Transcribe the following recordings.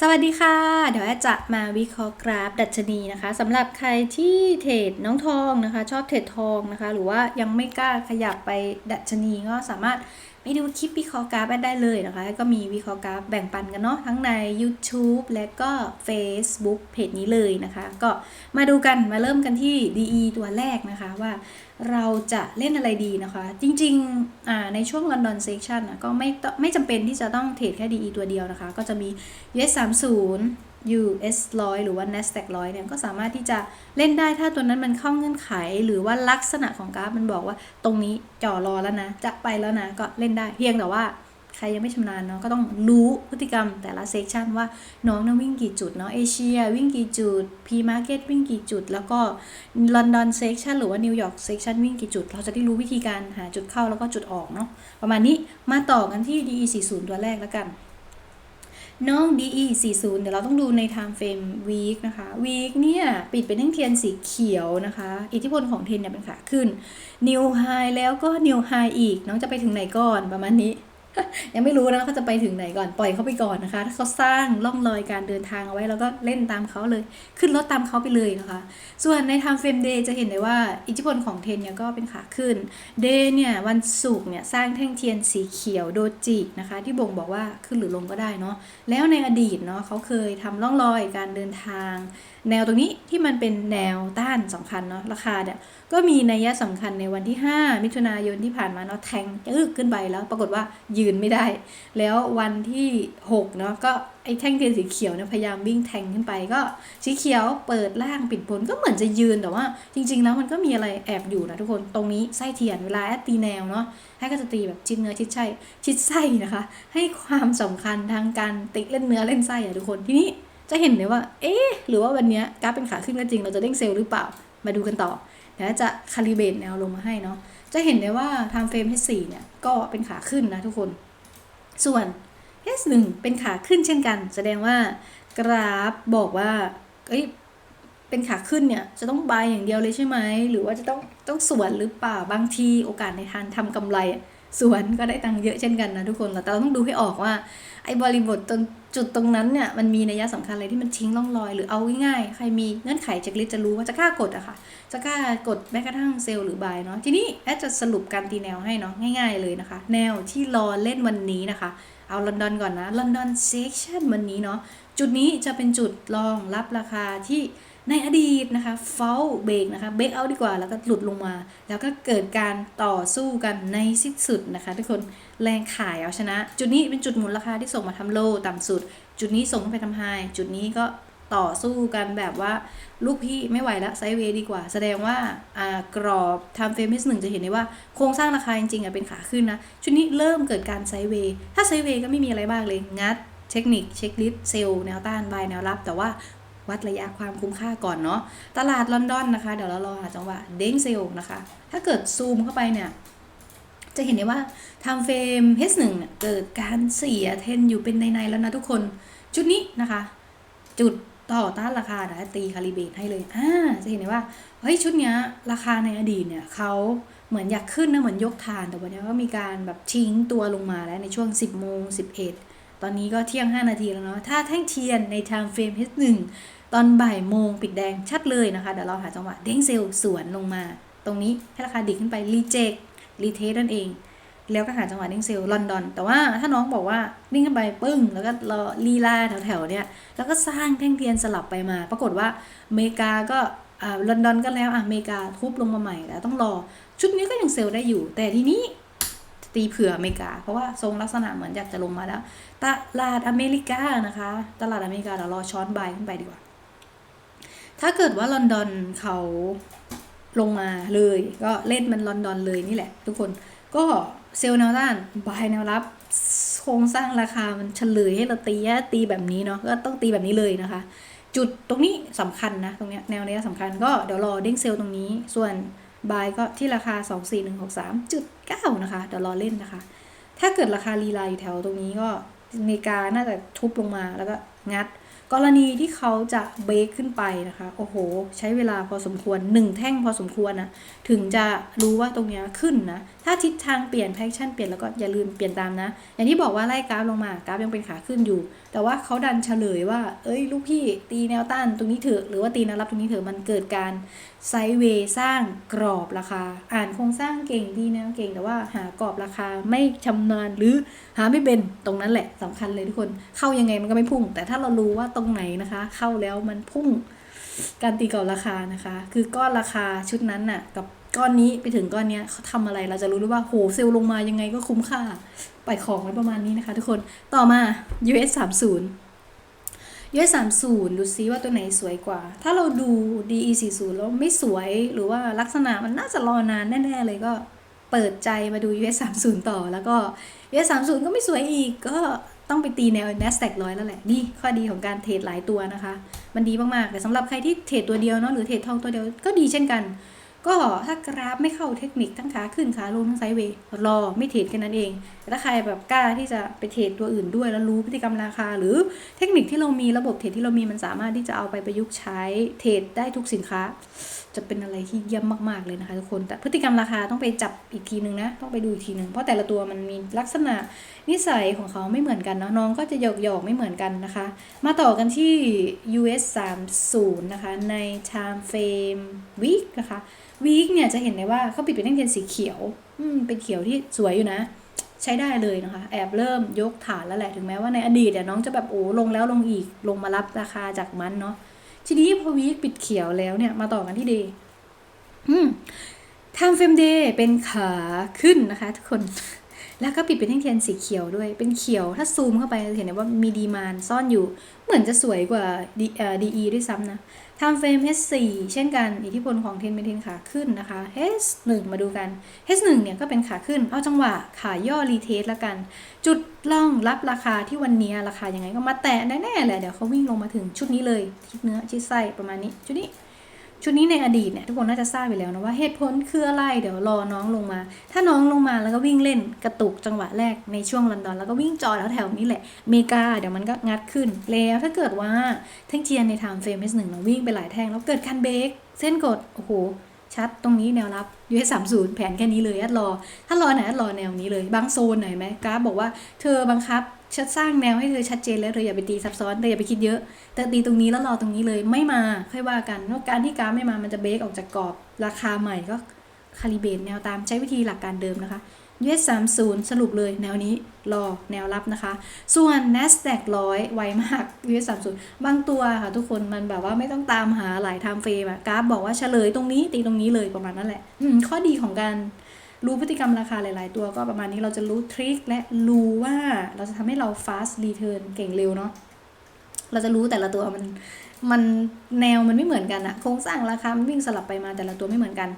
สวัสดีค่ะ เดี๋ยวแอจะมาวิเคราะห์กราฟดัชนีนะคะสำหรับใครที่เทรดน้องทองนะคะ ชอบเทรดทองนะคะ หรือว่ายังไม่กล้าขยับไปดัชนีก็สามารถไปดูคลิปวิเคราะห์กราฟได้เลยนะคะ ก็มีวิเคราะห์กราฟแบ่งปันกันเนาะทั้งใน YouTube และก็ Facebook เพจนี้เลยนะคะ ก็มาดูกันมาเริ่มกันที่ DE ตัวแรกนะคะว่า เราจะเล่นอะไรดีนะคะ จริงๆในช่วง London Section นะก็ไม่ไม่จำเป็นที่จะต้องเทรดแค่ DE ตัวเดียวนะคะ ก็จะมี US 30 US 100 หรือว่า NASDAQ 100 เนี่ย ก็สามารถที่จะเล่นได้ถ้าตัวนั้นมันเข้าเงื่อนไข หรือว่าลักษณะของกราฟมันบอกว่าตรงนี้จ่อรอแล้วนะ จะไปแล้วนะ ก็เล่นได้เพียงแต่ว่า ใครยังไม่ชำนาญเนาะก็ต้องรู้พฤติกรรมแต่ละเซสชันว่าน้องนะวิ่งกี่จุดเนาะเอเชียวิ่งกี่จุดพีมาร์เก็ตวิ่งกี่จุด แล้วก็ลอนดอนเซสชันหรือว่านิวยอร์กเซสชันวิ่งกี่จุด เราจะได้รู้วิธีการหาจุดเข้าแล้วก็จุดออกเนาะประมาณนี้มาต่อกันที่ DE 40 ตัวแรกแล้วกันน้อง DE 40เดี๋ยวเราต้องดูใน time frame week นะคะ week เนี่ย ปิดเป็นทั้งเทียนสีเขียวนะคะ อิทธิพลของเทียนเนี่ยเป็นขาขึ้น new high แล้วก็ new high อีก น้องจะไปถึงไหนก่อนประมาณนี้ ยังไม่รู้นะเขาจะไปถึงไหนก่อนปล่อยเขาไปก่อนนะคะ ถ้าเขาสร้างล่องรอยการเดินทางเอาไว้แล้วก็เล่นตามเขาเลย ขึ้นรถตามเขาไปเลยนะคะ ส่วนใน time frame day จะเห็นได้ว่าอิทธิพลของเทนเนี่ยก็เป็นขาขึ้น day เนี่ยวันศุกร์เนี่ยสร้างแท่งเทียนสีเขียวโดจินะคะ ที่บ่งบอกว่าขึ้นหรือลงก็ได้เนาะแล้วในอดีตเนาะเขาเคยทำล่องรอยการเดินทาง แนวตรงนี้ที่มันเป็นแนวต้านสำคัญเนาะราคาเนี่ยก็มีนัยสำคัญในวันที่ 5 มิถุนายนที่ผ่านมาเนาะแทงจึกขึ้นไปแล้ว ปรากฏว่ายืนไม่ได้ แล้ววันที่6เนาะก็ไอ้แท่งเทียนสีเขียวเนี่ยพยายามวิ่งแทงขึ้นไปก็สีเขียวเปิดล่างปิดบนก็เหมือนจะยืนแต่ว่า จริง ๆ แล้วมันก็มีอะไรแอบอยู่นะทุกคนตรงนี้ไส้เทียนเวลาแอดตีแนวเนาะให้ก็จะตีแบบชิดเนื้อชิดไส้ชิดไส้นะคะ ให้ความสำคัญทางการติเล่นเนื้อเล่นไส้อะทุกคนทีนี้ จะเห็นเลยว่า เอ๊ะ หรือว่าวันนี้กราฟเป็นขาขึ้นก็จริง เราจะเด้งเซลล์หรือเปล่า มาดูกันต่อเดี๋ยวจะคาลิเบตแนวลงมาให้เนาะ จะเห็นได้ว่า time frame H4 เนี่ย ก็เป็นขาขึ้นนะทุกคน ส่วน H1 เป็นขาขึ้นเช่นกัน แสดงว่ากราฟบอกว่า เอ้ย เป็นขาขึ้นเนี่ย จะต้องบายอย่างเดียวเลยใช่ไหม หรือว่าจะต้องต้องสวนหรือเปล่า บางทีโอกาสในทางทำกำไร สวนก็ได้ตังค์เยอะเช่นกันนะทุกคนแต่เราต้องดูให้ออกว่า ไอ้บริบทตรงจุดตรงนั้นเนี่ยมันมีนัยสำคัญอะไรที่มันทิ้งร่องรอย หรือเอาง่ายๆใครมีเงื่อนไขเช็คลิสจะรู้ว่าจะกล้ากดอะค่ะ จะกล้ากดแม้กระทั่งเซลล์หรือบายเนาะทีนี้แอดจะสรุปการตีแนวให้เนาะง่าย ๆเลยนะคะ แนวที่รอเล่นวันนี้นะคะเอาลอนดอนก่อนนะลอนดอนเซสชั่นวันนี้เนาะจุดนี้จะเป็นจุดรองรับราคาที่ ในอดีตนะคะเฟลเบรกนะคะเบรกเอาดีกว่า แล้วก็หลุดลงมา แล้วก็เกิดการต่อสู้กันในสิ้นสุดนะคะ ทุกคนแรงขายเอาชนะ จุดนี้เป็นจุดหมุนราคาที่ส่งมาทำโลต่ำสุด จุดนี้ส่งไปทำไฮจุดนี้ก็ต่อสู้กันแบบว่าลูกพี่ไม่ไหวแล้วไซด์เวย์ดีกว่า แสดงว่าากรอบทำเฟรมหนึ่งจะเห็นได้ว่าโครงสร้างราคาจริงๆอะเป็นขาขึ้นนะ ชุดนี้เริ่มเกิดการไซด์เวย์ถ้าไซด์เวย์ก็ไม่มีอะไรบ้างเลย งัดเทคนิคเช็คลิสต์เซลล์แนวต้านบายแนวรับ แต่ว่า วัดระยะความคุ้มค่าก่อนเนาะตลาดลอนดอนนะคะ เดี๋ยวเรารอหาจังหวะเด้งเซลนะคะ ถ้าเกิดซูมเข้าไปเนี่ย จะเห็นได้ว่าทำเฟรม H1 เกิดการเสียเทนอยู่เป็นในๆแล้วนะทุกคนชุดนี้นะคะ จุดต่อต้านราคานะตีคาลิเบตให้เลยอ่าจะเห็นได้ว่าเฮ้ยชุดนี้ราคาในอดีตเนี่ยเขาเหมือนอยากขึ้นนะเหมือนยกฐานแต่วันนี้ก็มีการแบบทิ้งตัวลงมาแล้วในช่วง 10โมง11 ตอนนี้ก็เที่ยง 5 นาทีแล้วเนาะ ถ้าแท่งเทียนใน time frame H1 ตอนบ่ายโมงปิดแดงชัดเลยนะคะ เดี๋ยวเราหาจังหวะเด้งเซลล์สวนลงมา ตรงนี้ให้ราคาดิ่งขึ้นไปรีเจครีเทสนั่นเอง แล้วก็หาจังหวะเด้งเซลล์ลอนดอน แต่ว่าถ้าน้องบอกว่าวิ่งขึ้นไปปึ้ง แล้วก็รอลีลาแถวๆเนี่ย แล้วก็สร้างแท่งเทียนสลับไปมา ปรากฏว่าอเมริกาก็อ่าลอนดอนก็แล้วอะอเมริกาทุบลงมาใหม่แล้วต้องรอ ชุดนี้ก็ยังเซลล์ได้อยู่ แต่ทีนี้ ตีเผื่ออเมริกา เพราะว่าทรงลักษณะเหมือนอยากจะลงมาแล้ว ตลาดอเมริกานะคะ ตลาดอเมริกาเดี๋ยวรอช้อนบายขึ้นไปดีกว่า ถ้าเกิดว่าลอนดอนเขาลงมาเลย ก็เล่นมันลอนดอนเลยนี่แหละ ทุกคนก็เซลล์แนวต้านบายแนวรับโครงสร้างราคามันเฉลยให้เราตีตีแบบนี้เนาะก็ต้องตีแบบนี้เลยนะคะ จุดตรงนี้สำคัญนะตรงเนี้ยแนวนี้สำคัญก็เดี๋ยวรอเด้งเซลล์ตรงนี้ส่วน บายก็ที่ราคา 24163.9 นะคะ เดี๋ยวรอเล่นนะคะ ถ้าเกิดราคารีไลาอยู่แถวตรงนี้ก็อเมริกาน่าจะทุบลงมาแล้วก็งัด กรณีที่เขาจะเบรกขึ้นไปนะคะ โอ้โห ใช้เวลาพอสมควร 1 แท่งพอสมควรนะ ถึงจะรู้ว่าตรงเนี้ยขึ้นนะ ถ้าทิศทางเปลี่ยนแพคชั่นเปลี่ยนแล้วก็อย่าลืมเปลี่ยนตามนะ อย่างที่บอกว่าไล่กราฟลงมากราฟยังเป็นขาขึ้นอยู่ แต่ว่าเขาดันเฉลยว่า เอ้ยลูกพี่ตีแนวต้านตรงนี้เถอะหรือว่าตีแนวรับตรงนี้เถอะมันเกิดการไซเวย์สร้างกรอบราคา อ่านโครงสร้างเก่งดีแนวเก่งแต่ว่าหากรอบราคาไม่ชำนาญหรือหาไม่เป็นตรงนั้นแหละสำคัญเลยทุกคนเข้ายังไงมันก็ไม่พุ่ง แต่ถ้าเรารู้ว่าตรงไหนนะคะ เข้าแล้วมันพุ่งการตีกรอบราคานะคะ คือก้อนราคาชุดนั้นน่ะกับ ก้อนนี้ไปถึงก้อนเนี้ยเขาทำอะไรเราจะรู้ได้ว่าโหเซลล์ลงมายังไงก็คุ้มค่าปล่อยของไว้ประมาณนี้นะคะทุกคนต่อมา US 30 US 30ดูซิว่าตัวไหนสวยกว่า ถ้าเราดู DE 40แล้วไม่สวยหรือว่าลักษณะมันน่าจะรอนานแน่ๆเลยก็เปิดใจมาดู US 30ต่อ แล้วก็ US 30ก็ไม่สวยอีก ก็ต้องไปตีแนว NASDAQ ร้อยแล้วแหละ นี่ข้อดีของการเทรดหลายตัวนะคะ มันดีมากๆ แต่สำหรับใครที่เทรดตัวเดียวเนาะหรือเทรดทองตัวเดียวก็ดีเช่นกัน ก็ถ้ากราฟไม่เข้าเทคนิคทั้งขาขึ้นขาลงทั้งไซด์เวย์รอไม่เทรดแค่นั้นเองแต่ถ้าใครแบบกล้าที่จะไปเทรดตัวอื่นด้วย แล้วรู้พฤติกรรมราคา หรือเทคนิคที่เรามีระบบเทรดที่เรามีมันสามารถที่จะเอาไปประยุกต์ใช้เทรดได้ทุกสินค้า จะเป็นอะไรที่เยี่ยมมากๆเลยนะคะทุกคนแต่พฤติกรรมราคาต้องไปจับอีกทีนึงนะต้องไปดูอีกทีนึงเพราะแต่ละตัวมันมีลักษณะนิสัยของเขาไม่เหมือนกันเนาะน้องก็จะหยอกหยอกไม่เหมือนกันนะคะ มาต่อกันที่ US 30นะคะใน time frame week นะคะ week เนี่ยจะเห็นได้ว่าเขาปิดเป็นแท่งเทียนสีเขียว อืม เป็นเขียวที่สวยอยู่นะ ใช้ได้เลยนะคะ แอบเริ่มยกฐานแล้วแหละ ถึงแม้ว่าในอดีตเนี่ยน้องจะแบบโอ้ลงแล้วลงอีก ลงมารับราคาจากมันเนาะ ทีนี้พอวีคปิดเขียวแล้วเนี่ยมาต่อกันที่เดย์ทำเฟมเดย์เป็นขาขึ้นนะคะทุกคน แล้วก็ปิดเป็นแท่งเทียนสีเขียวด้วย เป็นเขียว ถ้าซูมเข้าไปจะเห็นได้ว่ามีดีมานซ่อนอยู่ เหมือนจะสวยกว่าดีเอ่อดีด้วยซ้ำนะทำเฟรม H4 เช่นกัน อิทธิพลของเทนเป็นเทนขาขึ้นนะคะ H1 มาดูกัน H1 เนี่ยก็เป็นขาขึ้น เอาจังหวะขาย่อรีเทสล้วกัน จุดล่องรับราคาที่วันนี้ราคายังไงก็มาแตะแน่ๆแหละ เดี๋ยวเขาวิ่งลงมาถึงชุดนี้เลย ชิดเนื้อชิดไส้ประมาณนี้ ชุดนี้ ชุดนี้ในอดีตเนี่ยทุกคนน่าจะทราบไปแล้วนะว่าเหตุผลคืออะไรเดี๋ยวรอน้องลงมา ถ้าน้องลงมาแล้วก็วิ่งเล่นกระตุกจังหวะแรกในช่วงลอนดอนแล้วก็วิ่งจอแล้วแถวนี้แหละเมกาเดี๋ยวมันก็งัดขึ้น แล้วถ้าเกิดว่าแท่งเทียนในไทม์เฟรม S1 เราวิ่งไปหลายแท่งแล้วเกิดการเบรกเส้นกดโอ้โหชัดตรงนี้แนวรับ US 30แผนแค่นี้เลยแอดรอ ถ้ารอไหนแอดรอแนวนี้เลย บางโซนหน่อยไหมกราฟบอกว่าเธอบังคับ ชัดสร้างแนวให้เธอชัดเจนแล้วเธออย่าไปตีซับซ้อนเธออย่าไปคิดเยอะแต่ตีตรงนี้แล้วรอตรงนี้เลยไม่มาค่อยว่ากันเพราะการที่กราฟไม่มามันจะเบรกออกจากกรอบราคาใหม่ก็คาลิเบรตแนวตามใช้วิธีหลักการเดิมนะคะ US 30 สรุปเลยแนวนี้รอแนวรับนะคะ ส่วน NASDAQ 100ไวมาก US 30 บางตัวค่ะทุกคนมันแบบว่าไม่ต้องตามหาหลายไทม์เฟรมอะกราฟบอกว่าเฉลยตรงนี้ตีตรงนี้เลยประมาณนั้นแหละข้อดีของการ รู้พฤติกรรมราคาหลาย ๆ ตัวก็ประมาณนี้เราจะรู้ทริคและรู้ว่าเราจะทำให้เรา fast return เก่งเร็วเนาะเราจะรู้แต่ละตัวมันมันแนวมันไม่เหมือนกันอะโครงสร้างราคา มันวิ่งสลับไปมาแต่ละตัวไม่เหมือนกัน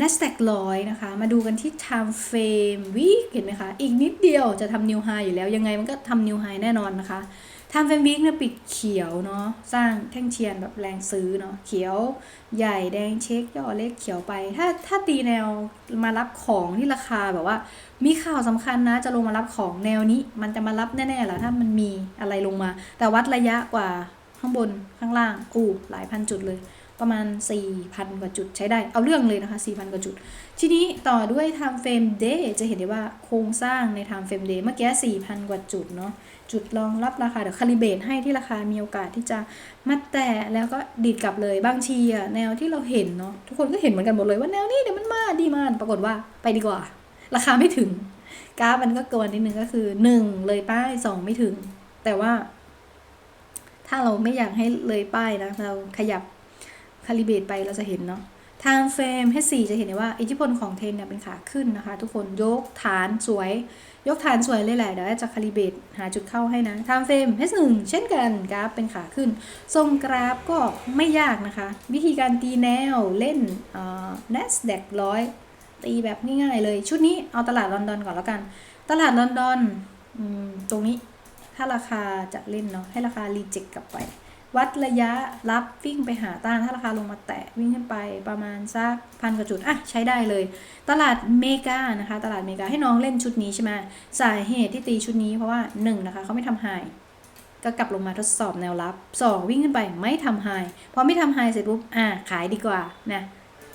NASDAQ 100นะคะ มาดูกันที่ time frame week เห็นไหมคะ อีกนิดเดียวจะทำ new high อยู่แล้ว ยังไงมันก็ทำ new high แน่นอนนะคะ ทำเฟนบิ๊กเนี่ยปิดเขียวเนาะสร้างแท่งเทียนแบบแรงซื้อเนาะเขียวใหญ่แดงเช็คย่อเล็กเขียวไป ถ้าถ้าตีแนวมารับของที่ราคาแบบว่า มีข่าวสำคัญนะจะลงมารับของแนวนี้ มันจะมารับแน่ๆแหละถ้ามันมีอะไรลงมา แต่วัดระยะกว่าข้างบนข้างล่างอู้หลายพันจุดเลย ประมาณ 4,000 กว่าจุดใช้ได้ เอาเรื่องเลยนะคะ 4,000 กว่าจุด ทีนี้ต่อด้วย time frame day จะเห็นได้ว่าโครงสร้างใน time frame day เมื่อกี้ 4,000 กว่าจุดเนาะ จุดรองรับราคา เดี๋ยวคาลิเบรตให้ที่ราคา มีโอกาสที่จะมาแตะแล้วก็ดีดกลับเลย บางทีอะแนวที่เราเห็นเนาะ ทุกคนก็เห็นเหมือนกันหมดเลยว่าแนวนี้เดี๋ยวมันมาดีมานปรากฏว่าไปดีกว่า ราคาไม่ถึง กราฟมันก็เกินนิดนึงก็คือ 1 เลยป้าย 2 ไม่ถึง แต่ว่า ถ้าเราไม่อยากให้เลยป้ายนะ เราขยับ คาลิเบตไปเราจะเห็นเนาะ time frame H4 จะเห็นได้ว่าอิทธิพลของเทนเนี่ยเป็นขาขึ้นนะคะ ทุกคนยกฐานสวย ยกฐานสวยเลยแหละเดี๋ยวจะคาลิเบตหาจุดเข้าให้นะ time frame H1 เช่นกันกราฟเป็นขาขึ้น ทรงกราฟก็ไม่ยากนะคะ วิธีการตีแนวเล่นเอ่อ NASDAQ 100ตีแบบง่ายๆเลย ชุดนี้เอาตลาดลอนดอนก่อนแล้วกัน ตลาดลอนดอนตรงนี้ถ้าราคาจะเล่นเนาะให้ราคารีเจ็คกลับไป วัดระยะรับวิ่งไปหาต้านถ้าราคาลงมาแตะวิ่งขึ้นไปประมาณสักพันกว่าจุดอะใช้ได้เลย ตลาดเมกานะคะ ตลาดเมกาให้น้องเล่นชุดนี้ใช่ไหมสาเหตุที่ตีชุดนี้เพราะว่า1นนะคะเขาไม่ทำไฮก็กลับลงมาทดสอบแนวรับ 2 วิ่งขึ้นไปไม่ทำไฮพอไม่ทำไฮเสร็จปุ๊บอ่าขายดีกว่านะ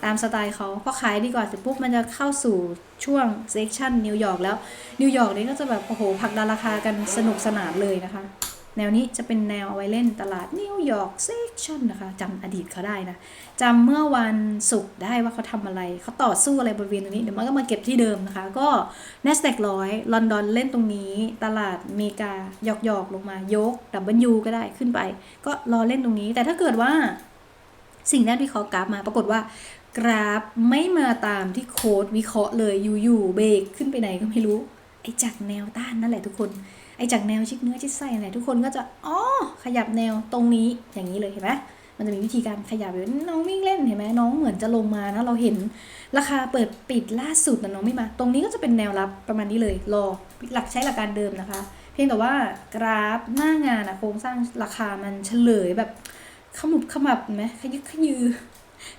ตามสไตล์เขาพอขายดีกว่าเสร็จปุ๊บมันจะเข้าสู่ช่วงเซสชันนิวยอร์กแล้วนิวยอร์กนี่ก็จะแบบโอ้โหผักดันราคากันสนุกสนานเลยนะคะ แนวนี้จะเป็นแนวเอาไว้เล่นตลาดนิวยอร์กเซสชันนะคะจำอดีตเขาได้นะจำเมื่อวันศุกร์ได้ว่าเขาทำอะไร เขาต่อสู้อะไรบริเวณตรงนี้ เดี๋ยวมันก็มาเก็บที่เดิมนะคะ ก็ NASDAQ ร้อยลอนดอนเล่นตรงนี้ ตลาดอเมริกาหยอกหยอกลงมายกดับเบิลยูก็ได้ขึ้นไป ก็รอเล่นตรงนี้ แต่ถ้าเกิดว่า สิ่งแรกที่เขากราฟมา ปรากฏว่ากราฟไม่มาตามที่โค้ดวิเคราะห์เลยอยู่ๆเบรกขึ้นไปไหนก็ไม่รู้ ไอ้จากแนวต้านนั่นแหละทุกคน ไอ้จากแนวชิดเนื้อชิดไส้นั่นแหละทุกคนก็จะอ๋อขยับแนวตรงนี้อย่างนี้เลยเห็นไหมมันจะมีวิธีการขยับแบบน้องวิ่งเล่นเห็นไหมน้องเหมือนจะลงมานะเราเห็นราคาเปิดปิดล่าสุดนะน้องไม่มา ตรงนี้ก็จะเป็นแนวรับประมาณนี้เลย รอหลักใช้หลักการเดิมนะคะ เพียงแต่ว่ากราฟหน้างานอะโครงสร้างราคามันเฉลยแบบขมุบขมับไหมขยึกขยือ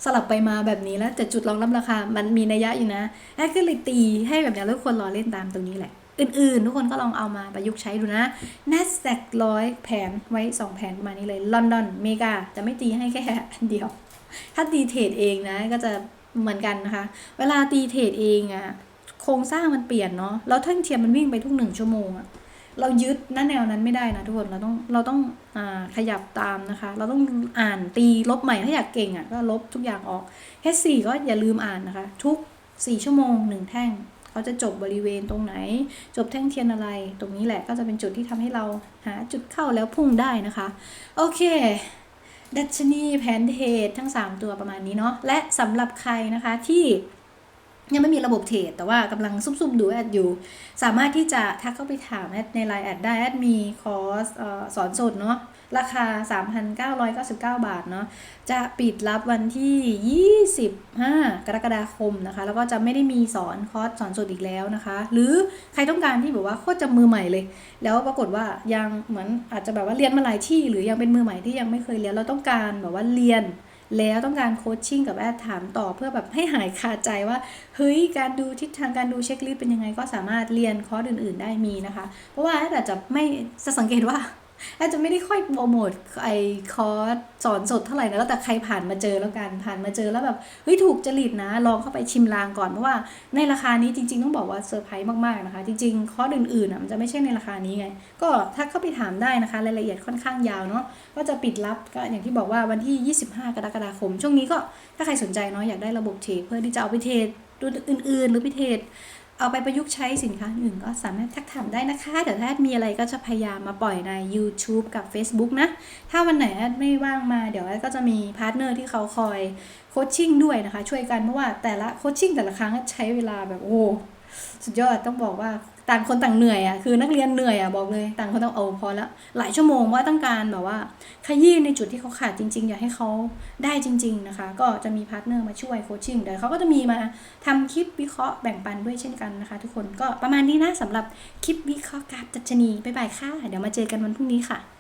สลับไปมาแบบนี้แล้วแต่จุดรองรับราคา มันมีนัยยะอยู่นะแอดก็เลยตีให้แบบนี้แล้วทุกคนรอเล่นตามตรงนี้แหละ อื่นๆ ทุกคนก็ลองเอามาประยุกต์ใช้ดูนะ NASDAQ ร้อยแผนไว้ 2 แผนประมาณนี้เลยลอนดอนเมกาจะไม่ตีให้แค่อันเดียว ถ้าตีเทรดเองนะก็จะเหมือนกันนะคะ เวลาตีเทรดเองอะโครงสร้างมันเปลี่ยนเนาะแล้วท่านเทียมมันวิ่งไปทุกหนึ่งชั่วโมงอะ เรายึดหน้าแนวนั้นไม่ได้นะทุกคนเราต้องเราต้องอาขยับตามนะคะ เราต้องอ่านตีลบใหม่ถ้าอยากเก่งอะก็ลบทุกอย่างออก H4 ก็อย่าลืมอ่านนะคะ ทุก4ชั่วโมง1แท่งเขาจะจบบริเวณตรงไหน จบแท่งเทียนอะไร ตรงนี้แหละก็จะเป็นจุดที่ทำให้เราหาจุดเข้าแล้วพุ่งได้นะคะ โอเคดัชนีแผนเทรดทั้ง 3 ตัวประมาณนี้เนาะและสำหรับใครนะคะที่ ยังไม่มีระบบเทรดแต่ว่ากำลังซุ่มๆดูแอดอยู่ สามารถที่จะทักเข้าไปถามแอดในไลน์แอดได้แอดมีคอร์สสอนสดเนาะราคา 3,999 บาทเนาะจะปิดรับวันที่ 25 กรกฎาคมนะคะ แล้วก็จะไม่ได้มีสอนคอร์สสอนสดอีกแล้วนะคะ หรือใครต้องการที่แบบว่าโคตรจะมือใหม่เลย แล้วปรากฏว่ายังเหมือนอาจจะแบบว่าเรียนมาหลายที่ หรือยังเป็นมือใหม่ที่ยังไม่เคยเรียนเราต้องการแบบว่าเรียน แล้วต้องการโคชชิ่งกับแอดถามต่อเพื่อแบบให้หายคาใจว่า เฮ้ย การดูทิศทางการดูเช็คลิสต์เป็นยังไงก็สามารถเรียนคอร์สอื่น ๆ ได้มีนะคะ เพราะว่าแอดอาจจะไม่จะสังเกตว่า อดจจะไม่ได้ค่อยโปรโมทไอคอร์สสอนสดเท่าไหร่นะแล้วแต่ใครผ่านมาเจอแล้วกันผ่านมาเจอแล้วแบบเฮ้ยถูกจริตนะ ลองเข้าไปชิมลางก่อนเพราะว่าในราคานี้จริง ๆ ต้องบอกว่าเซอร์ไพรส์มากๆนะคะ จริงๆคอร์สอื่นๆอะมันจะไม่ใช่ในราคานี้ไง ก็ถ้าเข้าไปถามได้นะคะรายละเอียดค่อนข้างยาวเนาะก็จะปิดรับก็อย่างที่บอกว่าวันที่ 25 กรกฎาคม ช่วงนี้ก็ถ้าใครสนใจเนาะอยากได้ระบบเทรดเพื่อที่จะเอาไปเทรดตัวอื่นๆ หรือไปเทรด เอาไปประยุกต์ใช้สินค้าอื่นก็สามารถทักถามได้นะคะ เดี๋ยวถ้ามีอะไรก็จะพยายามมาปล่อยใน YouTube กับ Facebook นะ ถ้าวันไหนแอดไม่ว่างมาเดี๋ยวแอดก็จะมีพาร์ทเนอร์ที่เขาคอยโคชชิ่งด้วยนะคะ ช่วยกันเพราะว่าแต่ละโคชชิ่งแต่ละครั้งใช้เวลาแบบโอ้สุดยอดต้องบอกว่า ต่างคนต่างเหนื่อยอะคือนักเรียนเหนื่อยอะบอกเลยต่างคนต้องเอาพอละหลายชั่วโมงว่าต้องการแบบว่า ขยี้ในจุดที่เขาขาดจริง ๆ อยากให้เขาได้จริง ๆนะคะ ก็จะมีพาร์ทเนอร์มาช่วยโคชชิ่งเดี๋ยวเขาก็จะมีมาทำคลิปวิเคราะห์แบ่งปันด้วยเช่นกันนะคะ ทุกคนก็ประมาณนี้นะสำหรับคลิปวิเคราะห์กราฟดัชนีบ๊ายบายค่ะเดี๋ยวมาเจอกันวันพรุ่งนี้ค่ะ